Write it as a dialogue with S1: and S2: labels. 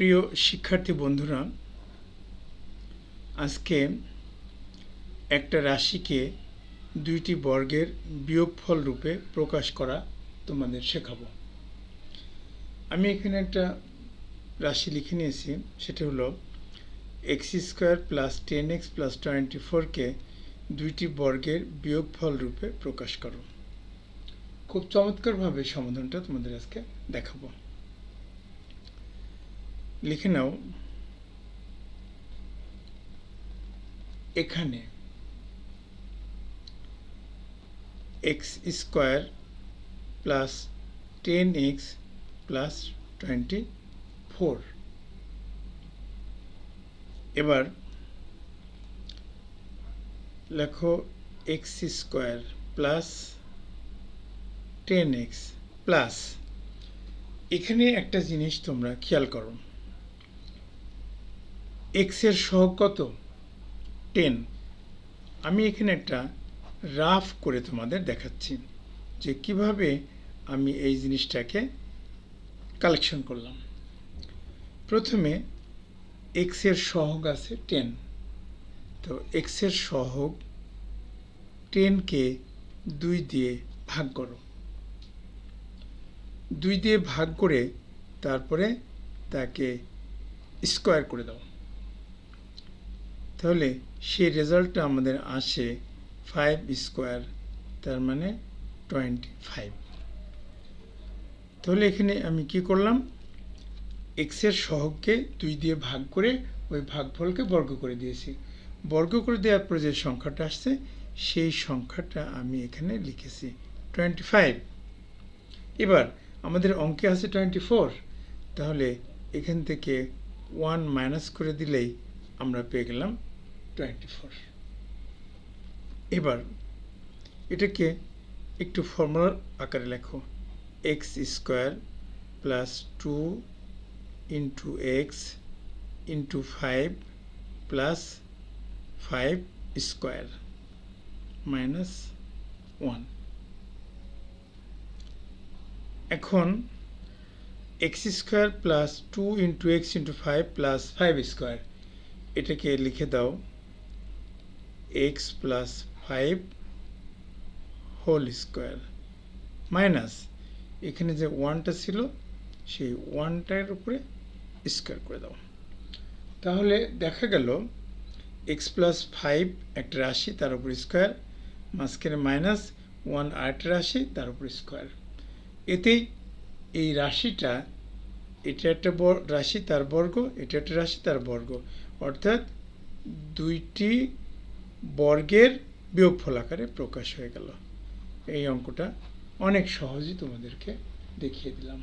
S1: প্রিয় শিক্ষার্থী বন্ধুরা, আজকে একটা রাশিকে দুইটি বর্গের বিয়োগফল রূপে প্রকাশ করা তোমাদের শেখাবো। আমি এখানে একটা রাশি লিখে নিয়েছি, সেটা হলো x square plus ten x plus twenty ফোরকে দুইটি বর্গের বিয়োগফল রূপে প্রকাশ করো। খুব চমৎকারভাবে সমাধানটা তোমাদের আজকে দেখাবো। লিখে নাও। এখানে x square plus ten x plus twenty four এবার লেখো x square plus ten x plus এখানে একটা জিনিস তোমরা খেয়াল করো। এক্সের সহগ কত? টেন আমি এখানে একটা রাফ করে তোমাদের দেখাচ্ছি যে কীভাবে আমি এই জিনিসটাকে কালেকশন করলাম। প্রথমে এক্সের সহগ আছে টেন তো এক্সের সহগ টেনকে দুই দিয়ে ভাগ করো। দুই দিয়ে ভাগ করে তারপরে তাকে স্কোয়ার করে দাও। তাহলে সেই রেজাল্টটা আমাদের আসে ফাইভ স্কোয়ার তার মানে টোয়েন্টি ফাইভ তাহলে এখানে আমি কি করলাম? এক্সের সহগকে দুই দিয়ে ভাগ করে ওই ভাগফলকে বর্গ করে দিয়েছি। বর্গ করে দেওয়ার পরে যে সংখ্যাটা আসছে, সেই সংখ্যাটা আমি এখানে লিখেছি টোয়েন্টি ফাইভ এবার আমাদের অঙ্কে আছে টোয়েন্টি ফোর তাহলে এখান থেকে ওয়ান মাইনাস করে দিলেই আমরা পেয়ে গেলাম টোয়েন্টি ফোর। এবার, এটাকে একটু ফর্মুলার আকারে লেখো। X square plus two into x into five plus five square minus one. এখন, x square plus two into x into five plus five square. এটাকে লিখে দাও। X plus five whole square minus এখানে যে ওয়ানটা ছিল, সেই ওয়ানটার উপরে স্কোয়ার করে দাও। তাহলে দেখা গেল, এক্স প্লাস ফাইভ একটা রাশি, তার উপর স্কোয়ার, মাঝখানে মাইনাস ওয়ান আট রাশি, তার উপর স্কোয়ার। এতেই এই রাশিটা, এটা একটা রাশি তার বর্গ, এটা একটা রাশি তার বর্গ। অর্থাৎ দুইটি বর্গের বিয়োগফল আকারে প্রকাশ হয়ে গেল। এই অঙ্কটা অনেক সহজেই তোমাদেরকে দেখিয়ে দিলাম।